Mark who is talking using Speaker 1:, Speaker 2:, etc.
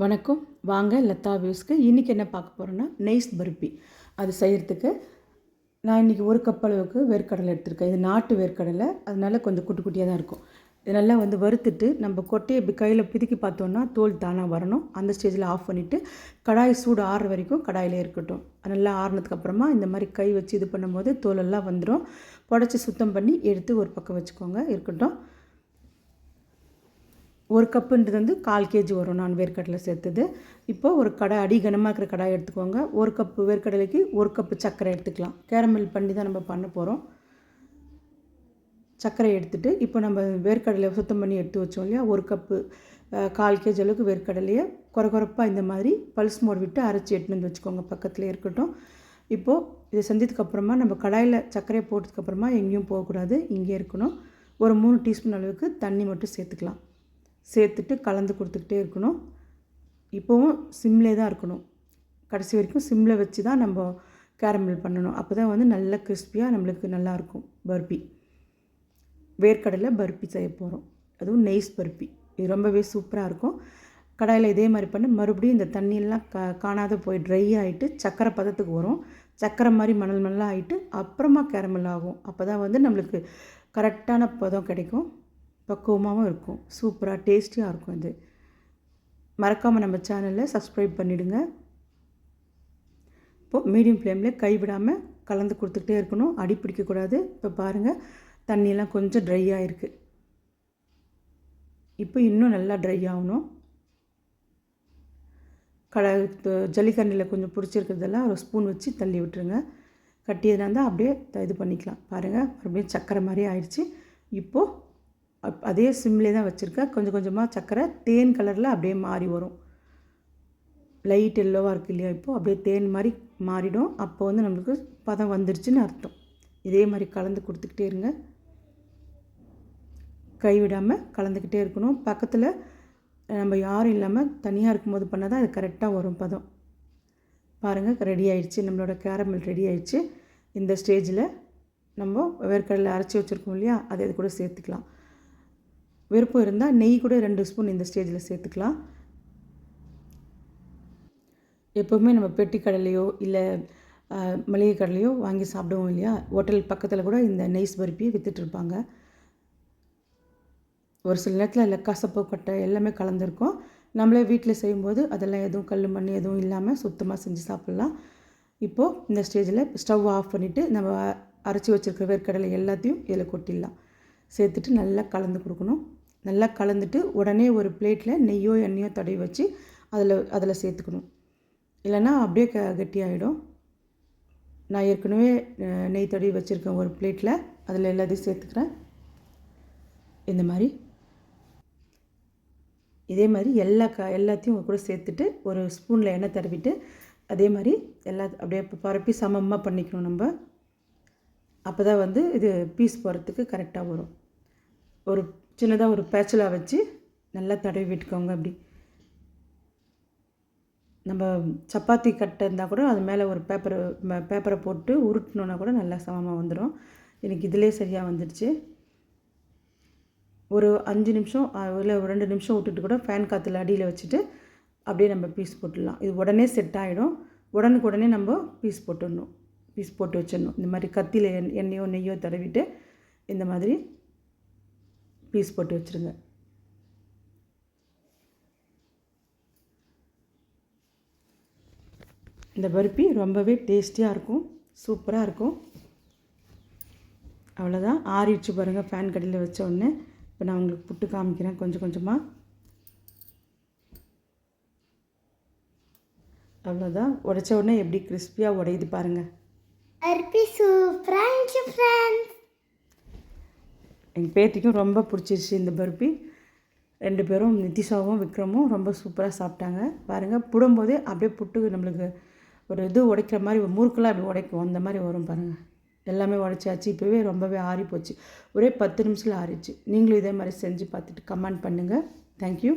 Speaker 1: வணக்கம். வாங்க லதா வியூஸ்க்கு. இன்றைக்கி என்ன பார்க்க போகிறோன்னா நெய்ஸ் பருப்பி. அது செய்கிறதுக்கு நான் இன்றைக்கி ஒரு கப் அளவுக்கு வேர்க்கடலை எடுத்திருக்கேன். இது நாட்டு வேர்க்கடலை. அதனால கொஞ்சம் குட்டி குட்டியாக தான் இருக்கும். இது நல்லா வந்து வறுத்துட்டு நம்ம கொட்டையை இப்படி கையில் பிதுக்கி பார்த்தோன்னா தோல் தானாக வரணும். அந்த ஸ்டேஜில் ஆஃப் பண்ணிவிட்டு கடாய் சூடு ஆறுற வரைக்கும் கடாயிலே இருக்கட்டும். அது நல்லா ஆறுனதுக்கப்புறமா இந்த மாதிரி கை வச்சு இது பண்ணும்போது தோலெல்லாம் வந்துடும் புடச்சி சுத்தம் பண்ணி எடுத்து ஒரு பக்கம் வச்சுக்கோங்க. இருக்கட்டும். ஒரு கப்புன்றது வந்து கால் கேஜி வரும். நான் வேர்க்கடலை சேர்த்தது. இப்போது ஒரு கடை அடி கனமாக இருக்கிற கடாய் எடுத்துக்கோங்க. ஒரு கப்பு வேர்க்கடலைக்கு ஒரு கப்பு சர்க்கரை எடுத்துக்கலாம். கேரமல் பண்ணி தான் நம்ம பண்ண போகிறோம் சர்க்கரை எடுத்துகிட்டு இப்போ நம்ம வேர்க்கடலை சுத்தம் பண்ணி எடுத்து வச்சோம் இல்லையா? ஒரு கப்பு கால் கேஜி அளவுக்கு வேர்க்கடலையை குறகுறப்பாக இந்த மாதிரி பல்ஸ் மோடு விட்டு அரைச்சி எடுத்துன்னு வந்து வச்சுக்கோங்க. பக்கத்தில் இருக்கட்டும். இப்போது இதை செஞ்சதுக்கப்புறமா நம்ம கடாயில் சர்க்கரையை போட்டதுக்கப்புறமா எங்கேயும் போகக்கூடாது. இங்கே இருக்கணும். ஒரு மூணு டீஸ்பூன் அளவுக்கு தண்ணி மட்டும் சேர்த்துக்கலாம். சேர்த்துட்டு கலந்து கொடுத்துக்கிட்டே இருக்கணும். இப்போவும் சிம்லே தான் இருக்கணும். கடைசி வரைக்கும் சிம்மில் வச்சு தான் நம்ம கேரமல் பண்ணணும். அப்போ தான் வந்து நல்ல கிறிஸ்பியாக நம்மளுக்கு நல்லாயிருக்கும் பர்பி. வேர்க்கடலை பர்பி செய்ய போகிறோம் அதுவும் நெய்ஸ் பர்பி. இது ரொம்பவே சூப்பராக இருக்கும். கடாயில் இதே மாதிரி பண்ணி மறுபடியும் இந்த தண்ணியெல்லாம் கா காணாத போய் ட்ரை ஆகிட்டு சக்கரை பதத்துக்கு வரும். சக்கரை மாதிரி மணல் மணலாக ஆகிட்டு அப்புறமா கேரமல் ஆகும். அப்போ தான் வந்து நம்மளுக்கு கரெக்டான பதம் கிடைக்கும். பக்குவமாகவும் இருக்கும். சூப்பராக டேஸ்டியாக இருக்கும் இது. மறக்காமல் நம்ம சேனலை சப்ஸ்கிரைப் பண்ணிவிடுங்க இப்போது மீடியம் ஃப்ளேமில் கைவிடாமல் கலந்து கொடுத்துக்கிட்டே இருக்கணும். அடி பிடிக்கக்கூடாது இப்போ பாருங்கள் தண்ணியெல்லாம் கொஞ்சம் ட்ரை ஆகிருக்கு இப்போ இன்னும் நல்லா ட்ரை ஆகணும். கட ஜல்லிக்கண்ணில் கொஞ்சம் பிடிச்சிருக்கிறதெல்லாம் ஒரு ஸ்பூன் வச்சு தள்ளி விட்டுருங்க. கட்டியதுனா இருந்தால் அப்படியே இது பண்ணிக்கலாம். பாருங்கள் மறுபடியும் சக்கரை மாதிரி ஆயிடுச்சு. இப்போது அதே சிம்லேயே தான் வச்சுருக்கேன். கொஞ்சம் கொஞ்சமாக சக்கரை தேன் கலரில் அப்படியே மாறி வரும். லைட் எல்லோவாக இருக்குது இல்லையா இப்போது அப்படியே தேன் மாதிரி மாறிடும். அப்போ வந்து நம்மளுக்கு பதம் வந்துருச்சுன்னு அர்த்தம். இதே மாதிரி கலந்து கொடுத்துக்கிட்டே இருங்க. கைவிடாமல் கலந்துக்கிட்டே இருக்கணும். பக்கத்தில் நம்ம யாரும் இல்லாமல் தனியாக இருக்கும்போது பண்ணால் தான் அது கரெக்டாக வரும் பதம். பாருங்கள் ரெடி ஆயிடுச்சு. நம்மளோட கேரமல் ரெடி ஆயிடுச்சு. இந்த ஸ்டேஜில் நம்ம வேர்க்கடலை அரைச்சி வச்சுருக்கோம் இல்லையா? அதை இது கூட சேர்த்துக்கலாம். விருப்பம் இருந்தால் நெய் கூட ரெண்டு ஸ்பூன் இந்த ஸ்டேஜில் சேர்த்துக்கலாம். எப்போவுமே நம்ம பெட்டி கடலையோ இல்லை மளிகை கடலையோ வாங்கி சாப்பிடுவோம் இல்லையா? ஹோட்டல் பக்கத்தில் கூட இந்த நெய்ஸ் பருப்பியை விற்றுட்ருப்பாங்க இருப்பாங்க. ஒரு சில நேரத்தில் இல்லை கசப்பு கொட்டை எல்லாமே கலந்துருக்கும். நம்மளே வீட்டில் செய்யும்போது அதெல்லாம் எதுவும் கல் மண் எதுவும் இல்லாமல் சுத்தமாக செஞ்சு சாப்பிட்லாம். இப்போது இந்த ஸ்டேஜில் ஸ்டவ் ஆஃப் பண்ணிவிட்டு நம்ம அரைச்சி வச்சுருக்க வேர்க்கடலை எல்லாத்தையும் இதில் கொட்டிடலாம். சேர்த்துட்டு நல்லா கலந்து கொடுக்கணும். நல்லா கலந்துட்டு உடனே ஒரு பிளேட்டில் நெய்யோ எண்ணெயோ தடவி வச்சு அதில் அதில் சேர்த்துக்கணும். இல்லைன்னா அப்படியே க கெட்டியாகிடும் நான் ஏற்கனவே நெய் தடவி வச்சுருக்கேன் ஒரு பிளேட்டில் அதில் எல்லாத்தையும் சேர்த்துக்கிறேன். இந்த மாதிரி. இதே மாதிரி எல்லா க எல்லாத்தையும் கூட சேர்த்துட்டு ஒரு ஸ்பூனில் எண்ணெய் தடவிட்டு அதே மாதிரி எல்லா அப்படியே பரப்பி சமமாக பண்ணிக்கணும் நம்ம. அப்போ தான் வந்து இது பீஸ் போகிறதுக்கு கரெக்டாக வரும். ஒரு சின்னதாக ஒரு பேச்சலாக வச்சு நல்லா தடவி விட்டுக்கோங்க அப்படி. நம்ம சப்பாத்தி கட்டை இருந்தால் கூட அது மேலே ஒரு பேப்பரை பேப்பரை போட்டு உருட்டினோன்னா கூட நல்லா சமமாக வந்துடும் எனக்கு இதிலே சரியாக வந்துடுச்சு. ஒரு அஞ்சு நிமிஷம் இல்லை ஒரு ரெண்டு நிமிஷம் விட்டுட்டு கூட ஃபேன் காற்றுல அடியில் வச்சுட்டு அப்படியே நம்ம பீஸ் போட்டுடலாம். இது உடனே செட் ஆகிடும் உடனுக்கு உடனே நம்ம பீஸ் போட்டுடணும். பீஸ் போட்டு வச்சிடணும். இந்த மாதிரி கத்தியில் எண் எண்ணெயோ நெய்யோ தடவிட்டு இந்த மாதிரி பீஸ் போட்டு வச்சுருங்க. இந்த பருப்பி ரொம்பவே டேஸ்டியாக இருக்கும் சூப்பராக இருக்கும். அவ்வளோதான் ஆறிடுச்சு பாருங்கள் ஃபேன் கடையில் வச்ச உடனே. இப்போ நான் உங்களுக்கு புட்டு காமிக்கிறேன் கொஞ்சம் கொஞ்சமாக அவ்வளோதான் உடைச்ச உடனே எப்படி கிறிஸ்பியாக உடையுது பாருங்கள்
Speaker 2: அர்பி சூப்பராக இருந்துச்சு ஃப்ரெண்ட்ஸ்
Speaker 1: எங்கள் பேத்திக்கும் ரொம்ப பிடிச்சிருச்சு இந்த பருப்பி ரெண்டு பேரும் நிதிஷாவும் விக்ரமும் ரொம்ப சூப்பராக சாப்பிட்டாங்க. பாருங்கள் புடும்போதே அப்படியே புட்டு நம்மளுக்கு ஒரு இது உடைக்கிற மாதிரி மூறுக்கெல்லாம் முறுக்கெல்லாம் அப்படி உடைக்கும். அந்த மாதிரி வரும் பாருங்கள் எல்லாமே உடைச்சாச்சு. இப்போவே ரொம்பவே ஆறி போச்சு ஒரே பத்து நிமிஷத்தில் ஆறிச்சு நீங்களும் இதே மாதிரி செஞ்சு பார்த்துட்டு கமெண்ட் பண்ணுங்கள் தேங்க்யூ